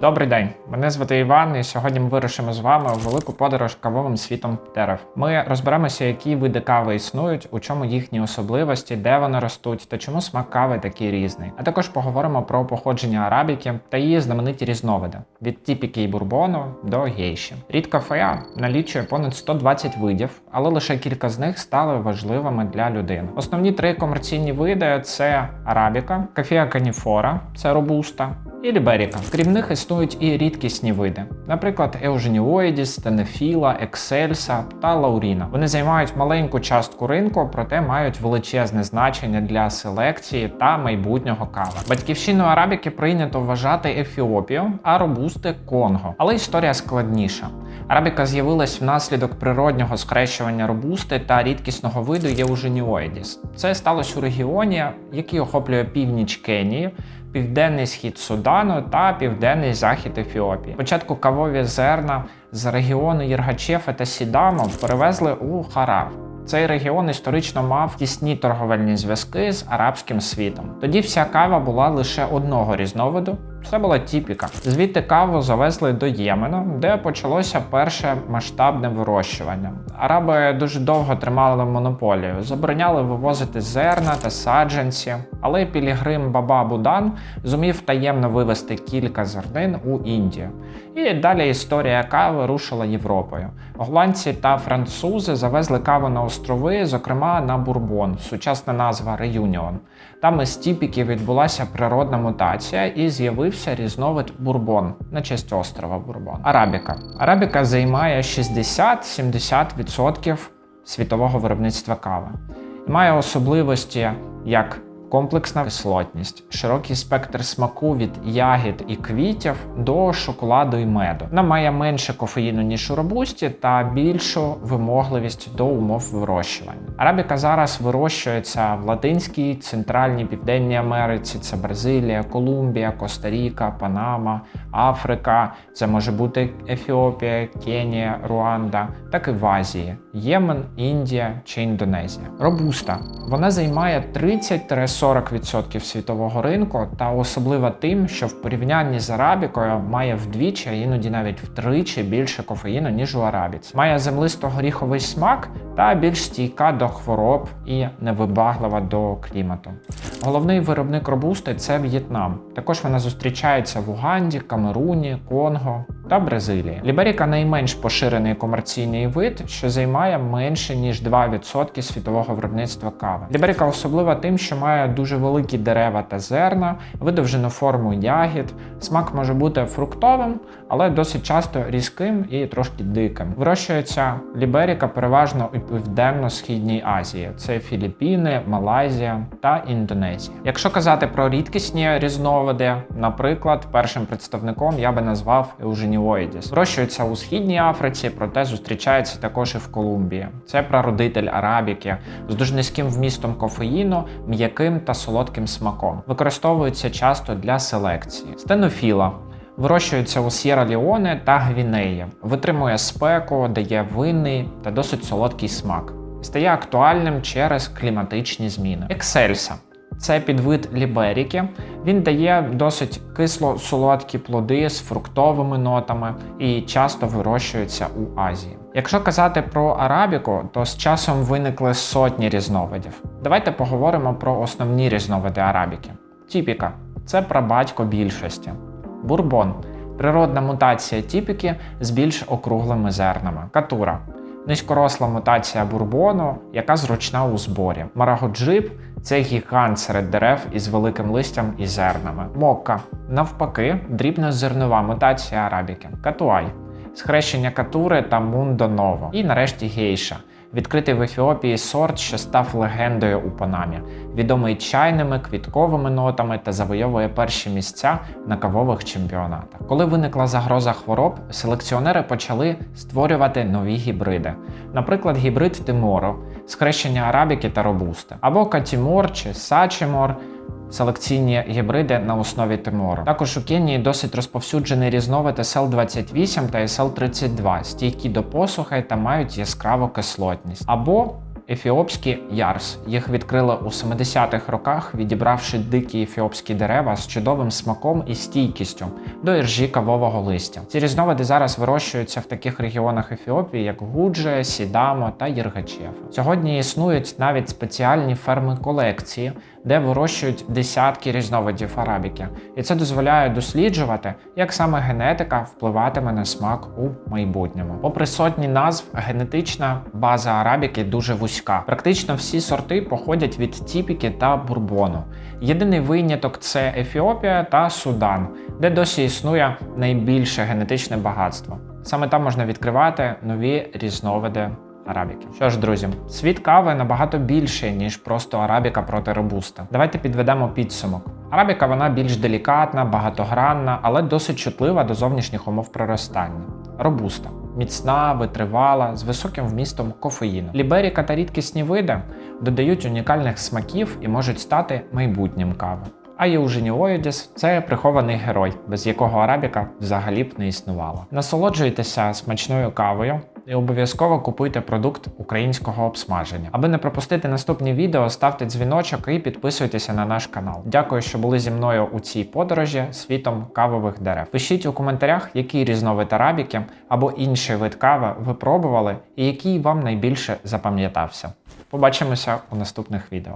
Добрий день, мене звати Іван, і сьогодні ми вирушимо з вами у велику подорож кавовим світом дерев. Ми розберемося, які види кави існують, у чому їхні особливості, де вони ростуть та чому смак кави такий різний. А також поговоримо про походження арабіки та її знамениті різновиди від тіпіки і бурбону до гейші. Рід кафеа налічує понад 120 видів, але лише кілька з них стали важливими для людини. Основні три комерційні види це арабіка, кафеа каніфора, це робуста і ліберіка. Крім них існують і рідкісні види, наприклад, Еуженіоїдіс, Тенефіла, Ексельса та Лауріна. Вони займають маленьку частку ринку, проте мають величезне значення для селекції та майбутнього кави. Батьківщиною арабіки прийнято вважати Ефіопію, а робусти Конго. Але історія складніша. Арабіка з'явилась внаслідок природнього скрещування робусти та рідкісного виду Єуженіоїдіс. Це сталося у регіоні, який охоплює північ Кенії, південний схід Судану та південний захід Ефіопії. Початку кавові зерна з регіону Єргачефа та Сідамо перевезли у Харав. Цей регіон історично мав тісні торговельні зв'язки з арабським світом. Тоді вся кава була лише одного різновиду. Це була тіпіка. Звідти каву завезли до Ємену, де почалося перше масштабне вирощування. Араби дуже довго тримали монополію, забороняли вивозити зерна та саджанці, але пілігрим Баба Будан зумів таємно вивезти кілька зернин у Індію. І далі історія кави рушила Європою. Голландці та французи завезли каву на острови, зокрема на Бурбон, сучасна назва Реюніон. Там із тіпіки відбулася природна мутація і з'явився різновид бурбон на честь острова Бурбон. Арабіка. Арабіка займає 60-70% світового виробництва кави. Має особливості як комплексна кислотність, широкий спектр смаку від ягід і квітів до шоколаду і меду. Вона має менше кофеїну, ніж у робусті, та більшу вимогливість до умов вирощування. Арабіка зараз вирощується в Латинській, Центральній Південній Америці, це Бразилія, Колумбія, Коста-Ріка, Панама, Африка. Це може бути Ефіопія, Кенія, Руанда, так і в Азії, Ємен, Індія чи Індонезія. Робуста вона займає 30-40% світового ринку та особлива тим, що в порівнянні з арабікою має вдвічі, а іноді навіть втричі більше кофеїну, ніж у арабіці. Має землисто-горіховий смак та більш стійка до хвороб і невибаглива до клімату. Головний виробник робусти це В'єтнам. Також вона зустрічається в Уганді, Камеруні, Конго та Бразилії. Ліберіка найменш поширений комерційний вид, що займає менше ніж 2% світового виробництва кави. Ліберіка особлива тим, що має дуже великі дерева та зерна, видовжену форму ягід. Смак може бути фруктовим, але досить часто різким і трошки диким. Вирощується ліберіка переважно у південно-східній Азії: це Філіппіни, Малайзія та Індонезія. Якщо казати про рідкісні різновиди, наприклад, першим представником я би назвав Eugeniоides. Вирощується у східній Африці, проте зустрічається також і в Колумбії. Це прародитель арабіки з дуже низьким вмістом кофеїну, м'яким та солодким смаком. Використовується часто для селекції. Стенофіла Вирощується у Сєра Ліоне та Гвінеї, витримує спеку, дає винний та досить солодкий смак. Стає актуальним через кліматичні зміни. Ексельса це підвид ліберіки. Він дає досить кисло-солодкі плоди з фруктовими нотами і часто вирощується у Азії. Якщо казати про арабіку, то з часом виникли сотні різновидів. Давайте поговоримо про основні різновиди арабіки. Тіпіка це прабатько більшості. Бурбон природна мутація тіпіки з більш округлими зернами. Катура низькоросла мутація бурбону, яка зручна у зборі. Марагоджип це гігант серед дерев із великим листям і зернами. Мокка навпаки, дрібнозернова мутація арабіки. Катуай схрещення катури та мундонова. І нарешті гейша. Відкритий в Ефіопії сорт, що став легендою у Панамі, відомий чайними, квітковими нотами та завойовує перші місця на кавових чемпіонатах. Коли виникла загроза хвороб, селекціонери почали створювати нові гібриди, наприклад, гібрид Тиморо, схрещення арабіки та робусти, або Катімор чи Сачимор. Селекційні гібриди на основі Тимору. Також у Кенії досить розповсюджений різновид SL28 та SL32, стійкі до посухи та мають яскраву кислотність. Або ефіопські ярс. Їх відкрили у 70-х роках, відібравши дикі ефіопські дерева з чудовим смаком і стійкістю до іржі кавового листя. Ці різновиди зараз вирощуються в таких регіонах Ефіопії, як Гудже, Сідамо та Єргачев. Сьогодні існують навіть спеціальні ферми колекції, де вирощують десятки різновидів арабіки, і це дозволяє досліджувати, як саме генетика впливатиме на смак у майбутньому. Попри сотні назв, генетична база арабіки дуже вузька. Практично всі сорти походять від тіпіки та бурбону. Єдиний виняток це Ефіопія та Судан, де досі існує найбільше генетичне багатство. Саме там можна відкривати нові різновиди арабіки. Що ж, друзі, світ кави набагато більший, ніж просто арабіка проти робуста. Давайте підведемо підсумок. Арабіка вона більш делікатна, багатогранна, але досить чутлива до зовнішніх умов проростання. Робуста міцна, витривала, з високим вмістом кофеїну. Ліберіка та рідкісні види додають унікальних смаків і можуть стати майбутнім кави. А Єуженіоїдіс – це прихований герой, без якого арабіка взагалі б не існувала. Насолоджуйтеся смачною кавою і обов'язково купуйте продукт українського обсмаження. Аби не пропустити наступні відео, ставте дзвіночок і підписуйтеся на наш канал. Дякую, що були зі мною у цій подорожі світом кавових дерев. Пишіть у коментарях, який різновид арабіки або інший вид кави ви пробували і який вам найбільше запам'ятався. Побачимося у наступних відео.